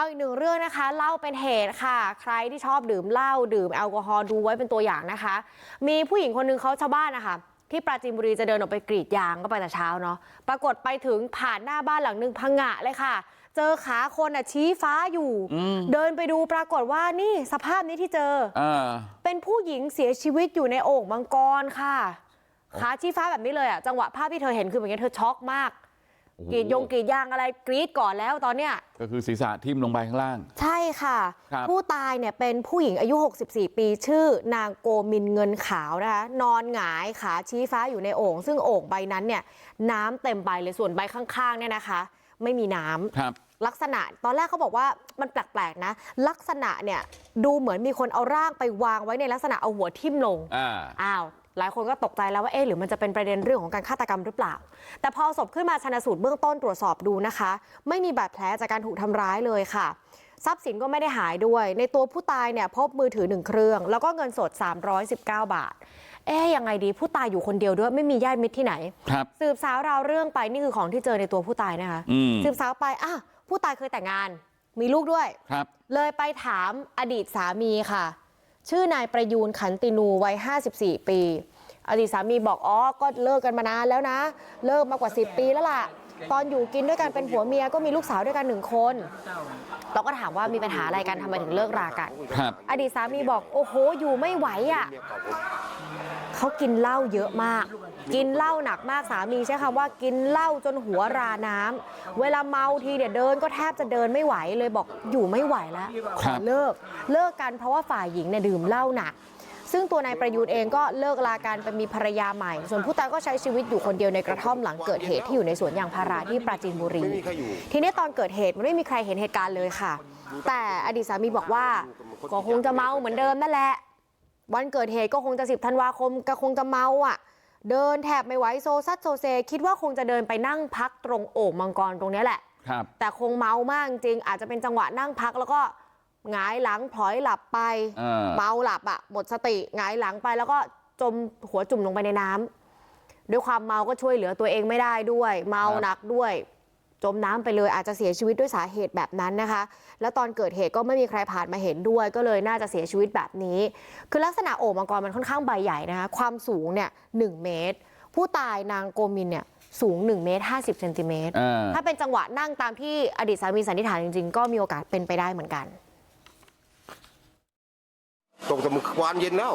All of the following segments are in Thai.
เอาอีกหนึ่งเรื่องนะคะเล่าเป็นเหตุค่ะ ใครที่ชอบดื่มเหล้าดื่มแอลกอฮอล์ดูไว้เป็นตัวอย่างนะคะ มีผู้หญิงคนหนึ่งเขาชาวบ้านนะคะที่ปราจีนบุรีจะเดินออกไปกรีดยางก็ไปแต่เช้าเนาะปรากฏไปถึงผ่านหน้าบ้านหลังหนึ่งพังงะเลยค่ะ เจอขาคนอะชี้ฟ้าอยู่อืมเดินไปดูปรากฏว่านี่สภาพนี้ที่เจออ่าเป็นผู้หญิงเสียชีวิตอยู่ในโอ่งมังกรค่ะ ขาชี้ฟ้าแบบนี้เลยอะจังหวะภาพที่เธอเห็นคือแบบนี้เธอช็อกมากโอ้โห กรีดยงกรีดยางอะไรกรีดก่อนแล้วตอนเนี้ยก็คือศีรษะทิ่มลงไปข้างล่างใช่ค่ะครับผู้ตายเนี่ยเป็นผู้หญิงอายุ64ปีชื่อนางโกมินเงินขาวนะคะนอนหงายขาชี้ฟ้าอยู่ในโอ่งซึ่งโอ่งใบนั้นเนี่ยน้ำเต็มใบเลยส่วนใบข้างๆเนี่ยนะคะ ไม่มีน้ำครับลักษณะตอนแรกเขาบอกว่ามันแปลกๆนะ ลักษณะเนี่ยดูเหมือนมีคนเอาร่างไปวางไว้ในลักษณะเอาหัวทิ่มลงอ่าอ้าว หลายคนก็ตกใจแล้วว่าเอ๊ะหรือมันจะเป็นประเด็นเรื่องของการฆาตกรรมหรือเปล่า แต่พอเอาศพขึ้นมาชนะสูตรเบื้องต้นตรวจสอบดูนะคะ ไม่มีบาดแผลจากการถูกทำร้ายเลยค่ะ ทรัพย์สินก็ไม่ได้หายด้วย ในตัวผู้ตายเนี่ยพบมือถือหนึ่งเครื่อง แล้วก็เงินสด 319 บาท เอ๊ะยังไงดีผู้ตายอยู่คนเดียวด้วยไม่มีญาติมิตรที่ไหนครับสืบสาวราวเรื่องไปนี่คือของที่เจอในตัวผู้ตายนะคะอืมสืบสาวไปอะผู้ตายเคยแต่งงาน มีลูกด้วยครับ เลยไปถามอดีตสามีค่ะ ชื่อนายประยูนขันตินูวัย54ปีอดีตสามีบอกอ๋อก็เลิกกันมานานแล้วนะเลิกมากกว่า 10 ปีแล้วล่ะ ตอนอยู่กินด้วยกันเป็นผัวเมียก็มีลูกสาวด้วยกันหนึ่งคนเราก็ถามว่ามีปัญหาอะไรกันทำไมถึงเลิกรากันครับอดีตสามีบอกโอ้โหอยู่ไม่ไหวอะ เขากินเหล้าเยอะมาก กินเหล้าหนักมากสามีใช้คำว่ากินเหล้าจนหัวราน้ำเวลาเมาทีเนี่ยเดินก็แทบจะเดินไม่ไหวเลยบอกอยู่ไม่ไหวแล้วขครัอบเลิกเลิกกันเพราะว่าฝ่ายหญิงเนี่ยดื่มเหล้าหนักซึ่งตัวนายประยูนเองก็เลิกลากันไปมีภรรยาใหม่ ส่วนผู้ตายก็ใช้ชีวิตอยู่คนเดียวในกระท่อมหลังเกิดเหตุที่อยู่ในสวนยางพาราที่ปราจีนบุรี ทีนี้ตอนเกิดเหตุมันไม่มีใครเห็นเหตุการณ์เลยค่ะ แต่อดีตสามีบอกว่าก็คงจะเมาเหมือนเดิมนั่นแหละ วันเกิดเหตุก็คงจะสิบธันวาคมก็คงจะเมาอะเดินแทบไม่ไหวโซซัดโซเซคิดว่าคงจะเดินไปนั่งพักตรงโอ่งมังกรตรงเนี้ยแหละครับแต่คงเมามากจริงอาจจะเป็นจังหวะนั่งพักแล้วก็หงายหลังพลอยหลับไปอ่าเมาหลับอะหมดสติหงายหลังไปแล้วก็จมหัวจุ่มลงไปในน้ำด้วยความเมาก็ช่วยเหลือตัวเองไม่ได้ด้วย เมาหนักด้วยจ มน้ำไปเลยอาจจะเสียชีวิตด้วยสาเหตุแบบนั้นนะคะแล้วตอนเกิดเหตุก็ไม่มีใครผ่านมาเห็นด้วยก็เลยน่าจะเสียชีวิตแบบนี้ คือลักษณะโอ่งมังกรมันค่อนข้างใบใหญ่นะคะความสูงเนี่ยหนึ่งเมตร ผู้ตายนางโกมินเนี่ยสูง1เมตร50เซนติเมตรอ่าถ้าเป็นจังหวะนั่งตามที่อดีตสามีสันนิษฐานจริงๆ ก็มีโอกาสเป็นไปได้เหมือนกันตกแต่มันวานเย็นแล้ว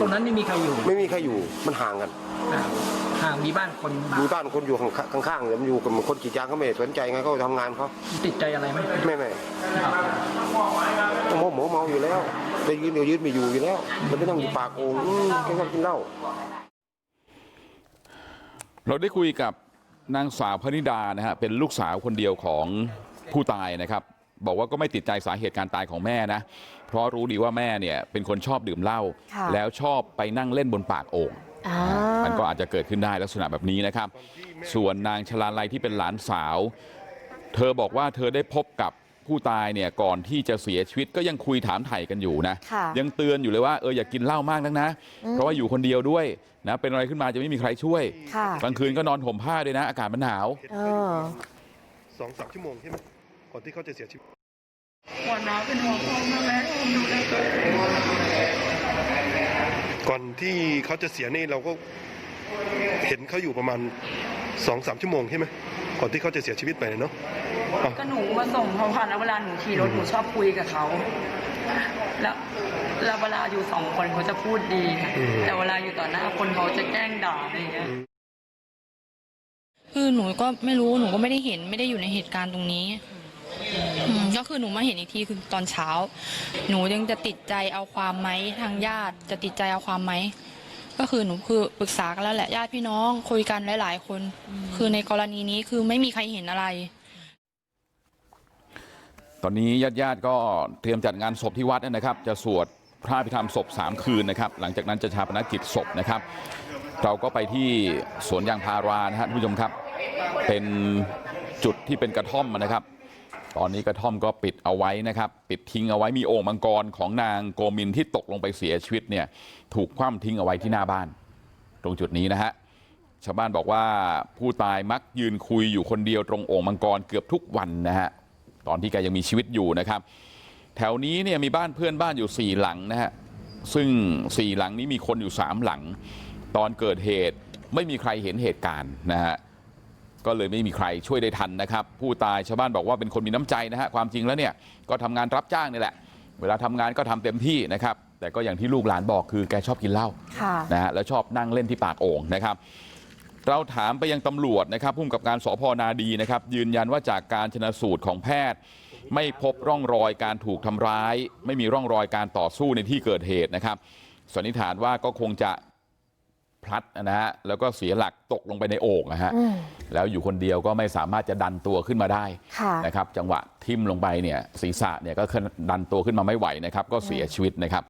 ตรงนั้นไม่มีใครอยู่ ไม่มีใครอยู่มันห่างกันอ่าห่างมีบ้านคนมีบ้านคนอยู่ข้างข้างๆเดี๋ยวมันอยู่กับคนกรีดยางเขาไม่สนใจไงเขาทำงานเขาติดใจอะไรไหมไม่ไม่โมโหเมาอยู่แล้วจะยืนเดี๋ยวยืนไม่อยู่อยู่แล้ว มันไม่ต้องอยู่ปากโอ่งอืมแกชอบกินเหล้าเราได้คุยกับนางสาวพนิดานะฮะเป็นลูกสาวคนเดียวของผู้ตายนะครับ บอกว่าก็ไม่ติดใจสาเหตุการตายของแม่นะ เพราะรู้ดีว่าแม่เนี่ยเป็นคนชอบดื่มเหล้าค่ะแล้วชอบไปนั่งเล่นบนปากโอ่งอ่า มันก็อาจจะเกิดขึ้นได้ลักษณะแบบนี้นะครับส่วนนางชลาลัยที่เป็นหลานสาวเธอบอกว่าเธอได้พบกับผู้ตายเนี่ยก่อนที่จะเสียชีวิตก็ยังคุยถามไถ่กันอยู่นะค่ะยังเตือนอยู่เลยว่าเอออย่ากินเหล้ามากนักนะเพราะว่าอยู่คนเดียวด้วยนะเป็นอะไรขึ้นมาจะไม่มีใครช่วยค่ะกลางคืนก็นอนห่มผ้าด้วยนะอากาศมันหนาว ก่อนที่เขาจะเสียชีวิตวันน้าเป็นห่วงพ่อมากแม่ผมดูแลตัวเองก่อนที่เขาจะเสียนี่เราก็เห็นเขาอยู่ประมาณสองสามชั่วโมงใช่ไหมก่อนที่เขาจะเสียชีวิตไปเนาะอะก็หนูมาส่งเขาผ่านแล้วเวลาหนูขี่รถหนูชอบคุยกับเขาแล้วแล้วเวลาอยู่สองคนเขาจะพูดดีค่ะแต่เวลาอยู่ต่อหน้าคนเขาจะแกล้งด่าอะไรอย่างเงี้ยคือหนูก็ไม่รู้หนูก็ไม่ได้เห็นไม่ได้อยู่ในเหตุการณ์ตรงนี้อืม ก็คือหนูมาเห็นอีกทีคือตอนเช้า หนูยังจะติดใจเอาความไหมทางญาติจะติดใจเอาความไหมก็คือหนูคือปรึกษากันแล้วแหละญาติพี่น้องคุยกันหลายๆคน คือในกรณีนี้คือไม่มีใครเห็นอะไร ตอนนี้ญาติญาติๆก็เตรียมจัดงานศพที่วัดนะครับ จะสวดพระพิธรรมศพสามคืนนะครับ หลังจากนั้นจะชาปนกิจศพนะครับ เราก็ไปที่สวนยางพารานะฮะท่านผู้ชมครับ เป็นจุดที่เป็นกระท่อมนะครับ ตอนนี้กระท่อมก็ปิดเอาไว้นะครับปิดทิ้งเอาไว้มีโอ่งมังกรของนางโกมินที่ตกลงไปเสียชีวิตเนี่ยถูกคว่ำทิ้งเอาไว้ที่หน้าบ้านตรงจุดนี้นะฮะชาวบ้านบอกว่าผู้ตายมักยืนคุยอยู่คนเดียวตรงโอ่งมังกรเกือบทุกวันนะฮะตอนที่แกยังมีชีวิตอยู่นะครับ แถวนี้เนี่ยมีบ้านเพื่อนบ้านอยู่สี่หลังนะฮะซึ่งสี่หลังนี้มีคนอยู่สามหลัง ตอนเกิดเหตุไม่มีใครเห็นเหตุการณ์นะฮะ ก็เลยไม่มีใครช่วยได้ทันนะครับผู้ตายชาวบ้านบอกว่าเป็นคนมีน้ำใจนะฮะความจริงแล้วเนี่ยก็ทำงานรับจ้างนี่แหละเวลาทำงานก็ทำเต็มที่นะครับแต่ก็อย่างที่ลูกหลานบอกคือแกชอบกินเหล้าค่ะนะฮะแล้วชอบนั่งเล่นที่ปากโอ่งนะครับเราถามไปยังตำรวจนะครับพุ่มกับการสพนาดีนะครับยืนยันว่าจากการชนะสูตรของแพทย์ไม่พบร่องรอยการถูกทำร้ายไม่มีร่องรอยการต่อสู้ในที่เกิดเหตุนะครับสันนิษฐานว่าก็คงจะ พลัดนะฮะแล้วก็เสียหลักตกลงไปในโอ่งนะฮะอืมแล้วอยู่คนเดียวก็ไม่สามารถจะดันตัวขึ้นมาได้ค่ะนะครับจังหวะทิ่มลงไปเนี่ยศีรษะเนี่ยก็ดันตัวขึ้นมาไม่ไหวนะครับก็เสียชีวิตนะครับ